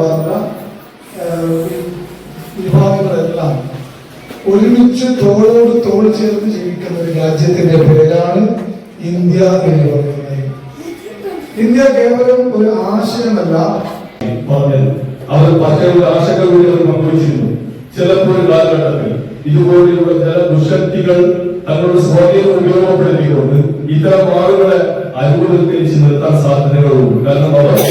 വർഗ വിഭാഗങ്ങളെല്ലാം ഒരുമിച്ച് തോളോട് തോൾ ചേർന്ന് ജീവിക്കുന്ന ഒരു രാജ്യത്തിന്റെ പേരാണ് ഇന്ത്യ എന്ന് പറയുന്നത്. ഇന്ത്യ കേവലം ഒരു ആശയമല്ല. അവർ പച്ചയുടെ ആശകൾ പങ്കുവച്ചിരുന്നു. ചിലപ്പോൾ കാലഘട്ടത്തിൽ ഇതുപോലെയുള്ള ചില ദുശക്തികൾ തങ്ങളുടെ സ്വാധീനം ഉപയോഗപ്പെടുത്തിക്കൊണ്ട് ഇത്തരം ആളുകളെ അനുകൂലത്തിൽ നിർത്താൻ സാധ്യതകളുണ്ട്. കാരണം അവർ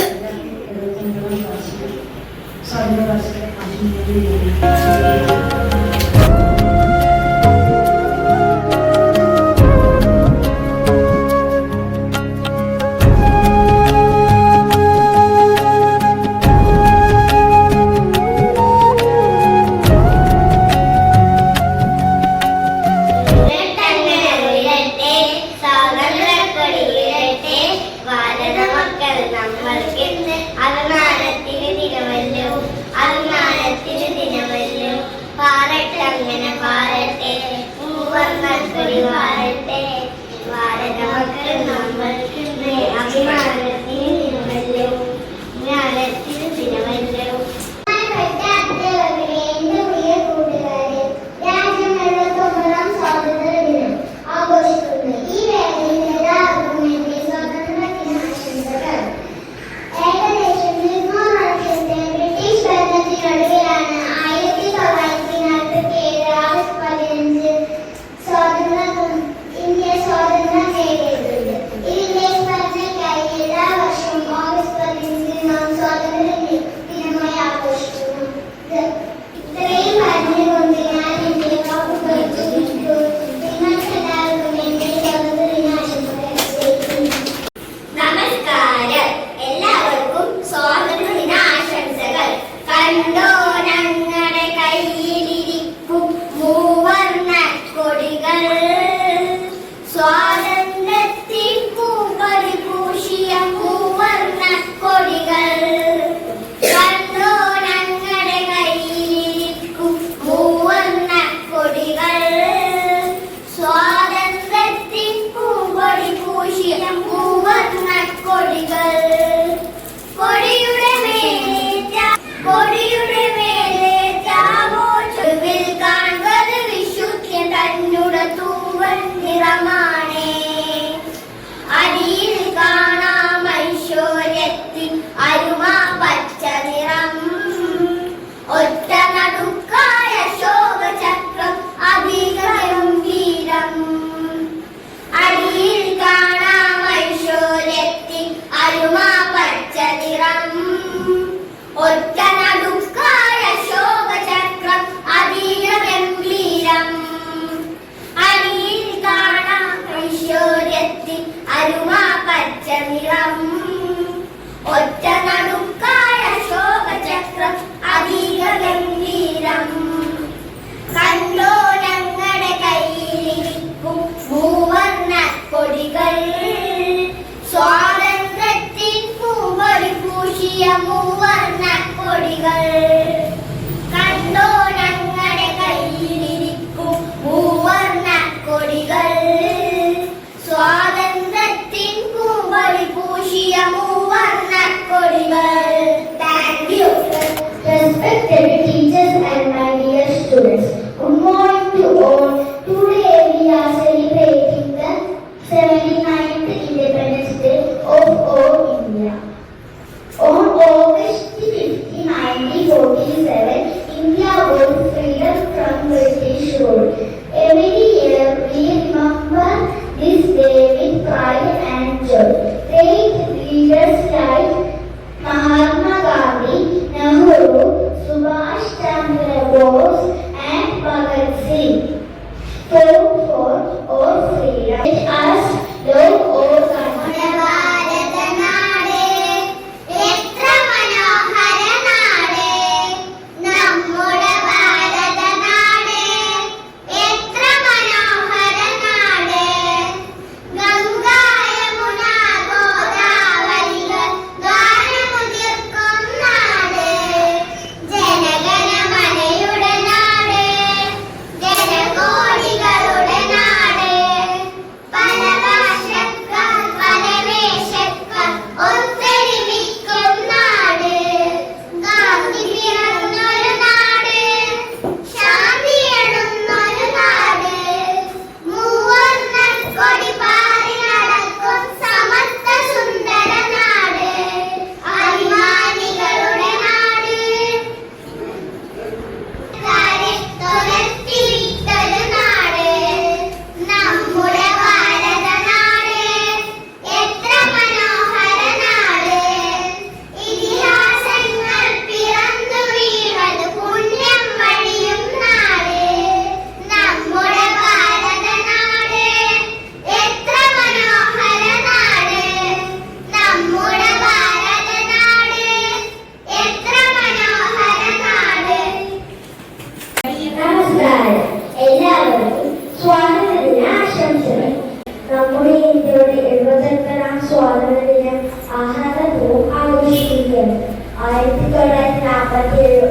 Nirama.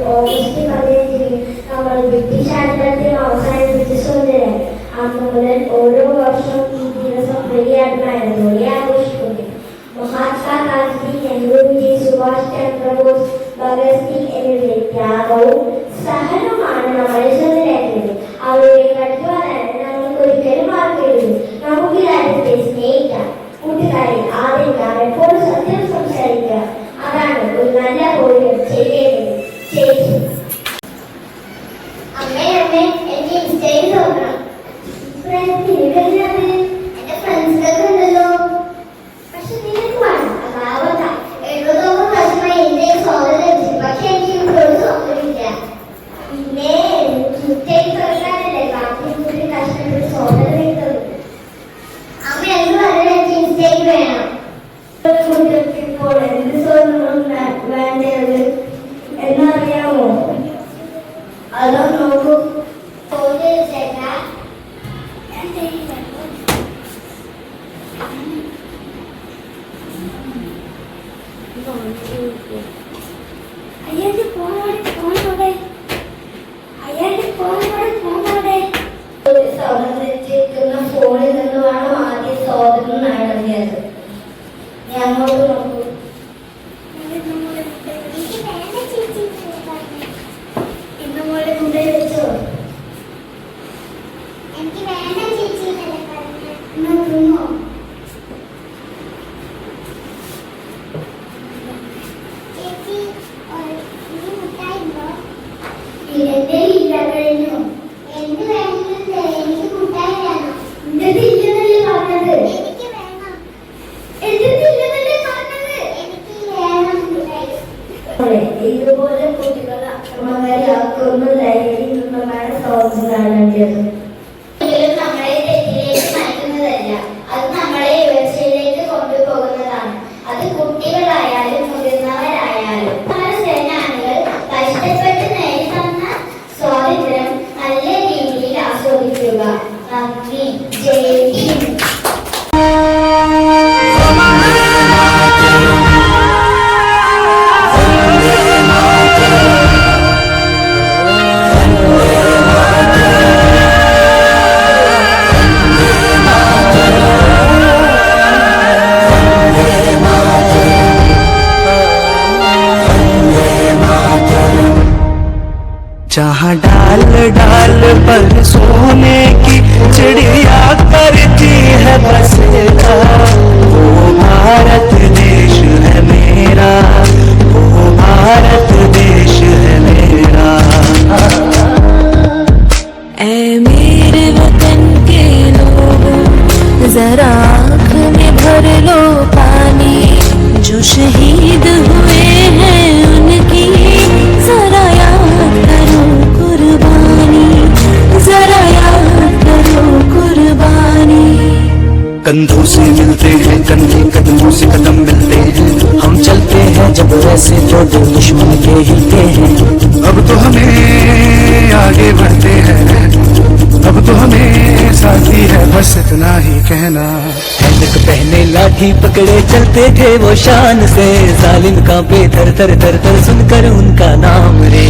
നാൽപ്പത്തിയേഴ് ഓഗസ്റ്റ് പതിനഞ്ചിന് നമ്മൾ ബ്രിട്ടീഷ് അധിപത്യം അവസാനിപ്പിച്ച സുന്ദരൻ അന്ന് മുതൽ ഓരോ വർഷവും ഈ ദിവസം വലിയ അഭിമാനത്തോടെ ആഘോഷിക്കുന്നു മഹാത്മാഗാന്ധി നെഹ്റുജി സുഭാഷ് ചന്ദ്രബോസ് ഭഗത് സിംഗ് എന്നിവരുടെ ത്യാഗവും സഹനവുമാണ് നമ്മളെ നോക്കൂ ചോദ്യം ചേട്ടാ അയ്യാന്റെ ഫോണോടെ ഫോണോടെ അയ്യാന്റെ ഫോണോടെ ഫോണോടെ സ്വാതന്ത്ര്യത്തിക്കുന്ന ഫോണിൽ നിന്ന് വേണം ആദ്യം സ്വാതന്ത്ര്യം ഞാൻ അങ്ങോട്ട് നോക്കൂ. कंधों से मिलते हैं कंधे कदमों से कदम मिलते हैं। हम चलते हैं जब वैसे तो दो दुश्मन के ही के हैं। अब तो हमें आगे बढ़ते हैं। अब तो हमें साथी है बस इतना ही कहना। हैंडक पहने लाठी पकड़े चलते थे वो शान से। जालिम का पे थर थर थर थर सुनकर उनका नाम रे।